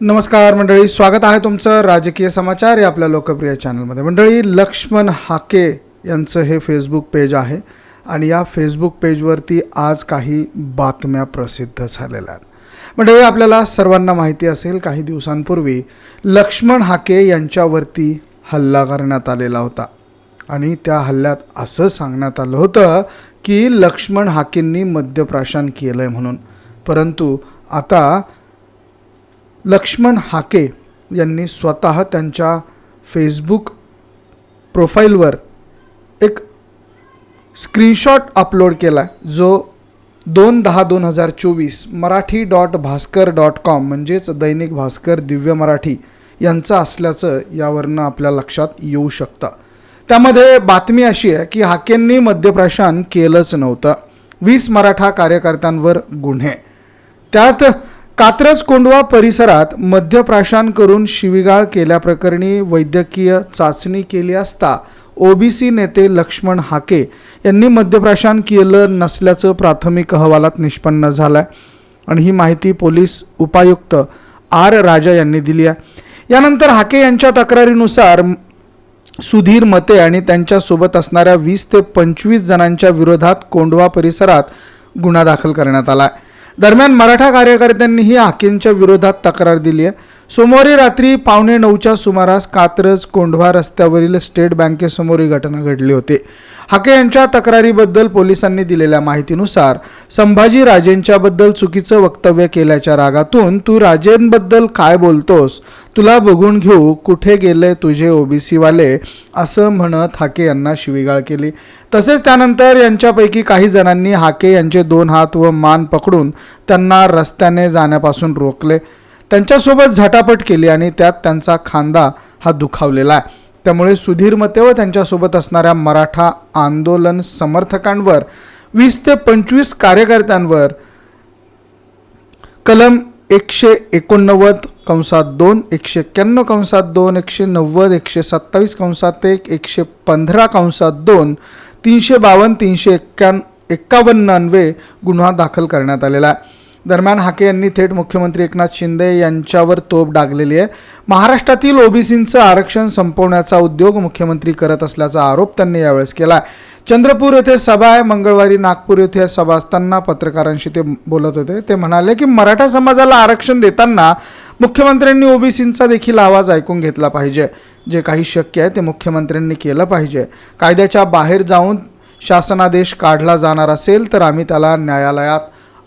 नमस्कार मंडळी स्वागत आहे तुमचं राजकीय समाचार या आपल्या लोकप्रिय चॅनलमध्ये मंडळी लक्ष्मण हाके यांचं हे फेसबुक पेज आहे आणि या फेसबुक पेजवरती आज काही बातम्या प्रसिद्ध झालेल्या आहेत. मंडळी आपल्याला सर्वांना माहिती असेल काही दिवसांपूर्वी लक्ष्मण हाके यांच्यावरती हल्ला करण्यात आलेला होता. आणि त्या हल्ल्यात असं सांगण्यात आलं होतं की लक्ष्मण हाकेंनी मद्यप्राशन केलं आहे म्हणून. परंतु आता लक्ष्मण हाके यांनी स्वतः त्यांच्या फेसबुक प्रोफाईलवर एक स्क्रीनशॉट अपलोड केला आहे जो दोन दहा दोन हजार चोवीस Marathi dot Bhaskar dot com म्हणजेच दैनिक भास्कर दिव्य मराठी यांचं असल्याचं यावरनं आपल्या लक्षात येऊ शकतं. त्यामध्ये बातमी अशी आहे की हाकेंनी मद्यप्राशन केलंच नव्हतं. वीस मराठा कार्यकर्त्यांवर गुन्हे. त्यात कात्रज कोंडवा परिसरात मध्यप्राशन करून शिवीगाळ केल्याप्रकरणी वैद्यकीय चाचणी केली असता ओबीसी नेते लक्ष्मण हाके यांनी मध्यप्राशन केलं नसल्याचं प्राथमिक अहवालात निष्पन्न झालं आहे आणि ही माहिती पोलीस उपायुक्त आर राजा यांनी दिली आहे. यानंतर हाके यांच्या तक्रारीनुसार सुधीर मते आणि त्यांच्यासोबत असणाऱ्या वीस ते पंचवीस जणांच्या विरोधात कोंडवा परिसरात गुन्हा दाखल करण्यात आला आहे. दरम्यान मराठा कार्यकर्त्यांनीही हाकेंच्या विरोधात तक्रार दिली आहे. सोमवारी रात्री पावणे नऊच्या सुमारास कात्रज कोंढवा रस्त्यावरील स्टेट बँकेसमोर ही घटना घडली होती. हाके यांच्या तक्रारीबद्दल पोलिसांनी दिलेल्या माहितीनुसार संभाजी राजेंच्याबद्दल चुकीचं वक्तव्य केल्याच्या रागातून तू राजेंबद्दल काय बोलतोस? तुला बघून घेऊ कुठे गेले तुझे ओबीसीवाले? असं म्हणत हाके यांना शिवीगाळ केली. तसेच त्यानंतर यांच्यापैकी काही जणांनी हाके यांचे दोन हात व मान पकडून त्यांना रस्त्याने जाण्यापासून रोखले. त्यांच्यासोबत झटापट केली आणि त्यात त्यांचा खांदा हा दुखावलेला आहे. त्यामुळे सुधीर मते व त्यांच्यासोबत असणाऱ्या मराठा आंदोलन समर्थकांवर वीस ते पंचवीस कार्यकर्त्यांवर कलम एकशे एकोणनव्वद कंसात दोन एकशे एक्क्याण्णव कंसात दोन एकशे नव्वद एकशे सत्तावीस कंसात एक एकशे पंधरा कंसात दोन तीनशे बावन्न तीनशे एक्क्या एक्कावन्न अन्वे गुन्हा दाखल करण्यात आलेला आहे. दरम्यान हाके यांनी थेट मुख्यमंत्री एकनाथ शिंदे यांच्यावर तोप डागलेली आहे. महाराष्ट्रातील ओबीसींचं आरक्षण संपवण्याचा उद्योग मुख्यमंत्री करत असल्याचा आरोप त्यांनी यावेळेस केला आहे चंद्रपूर येथे सभा आहे. मंगळवारी नागपूर येथे सभा असताना पत्रकारांशी ते बोलत होते. ते म्हणाले की मराठा समाजाला आरक्षण देताना मुख्यमंत्र्यांनी ओबीसींचा देखील आवाज ऐकून घेतला पाहिजे. जे काही शक्य आहे ते मुख्यमंत्र्यांनी केलं पाहिजे. कायद्याच्या बाहेर जाऊन शासनादेश काढला जाणार असेल तर आम्ही त्याला न्यायालयात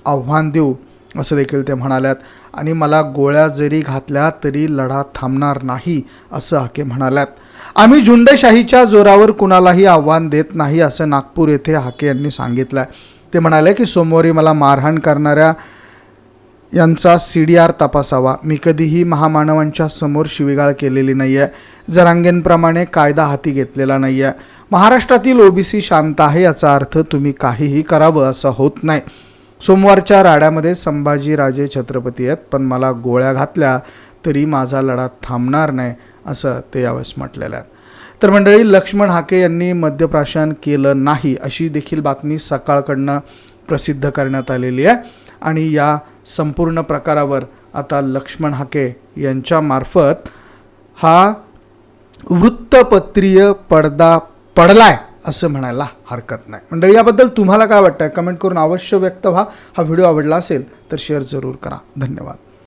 आव्हान देऊ. असं देखील ते म्हणाल्यात आणि मला गोळ्या जरी घातल्या तरी लढा थांबणार नाही असं हाके म्हणाल्यात. आम्ही झुंडशाहीच्या जोरावर कुणालाही आव्हान देत नाही असं नागपूर येथे हाके यांनी सांगितलं आहे ते म्हणाले की सोमवारी मला मारहाण करणाऱ्या यांचा सी डी आर तपासावा. मी कधीही महामानवांच्या समोर शिवीगाळ केलेली नाही आहे जरांगेंप्रमाणे कायदा हाती घेतलेला नाही आहे महाराष्ट्रातील ओबीसी शांत आहे याचा अर्थ तुम्ही काहीही करावं असं होत नाही. सोमवारच्या राड्यामध्ये संभाजीराजे छत्रपती आहेत पण मला गोळ्या घातल्या तरी माझा लढा थांबणार नाही असं ते यावेळेस म्हटलेलं आहे. तर मंडळी लक्ष्मण हाके यांनी मद्यप्राशन केलं नाही अशी देखील बातमी सकाळकडनं प्रसिद्ध करण्यात आलेली आहे. आणि या संपूर्ण प्रकारावर आता लक्ष्मण हाके यांच्यामार्फत हा वृत्तपत्रीय पडदा पडलाय. असं म्हणायला हरकत नाही. मंडळी याबद्दल तुम्हाला काय वाटतं कमेंट करून अवश्य व्यक्त व्हा. हा व्हिडिओ आवडला असेल तर शेअर जरूर करा. धन्यवाद.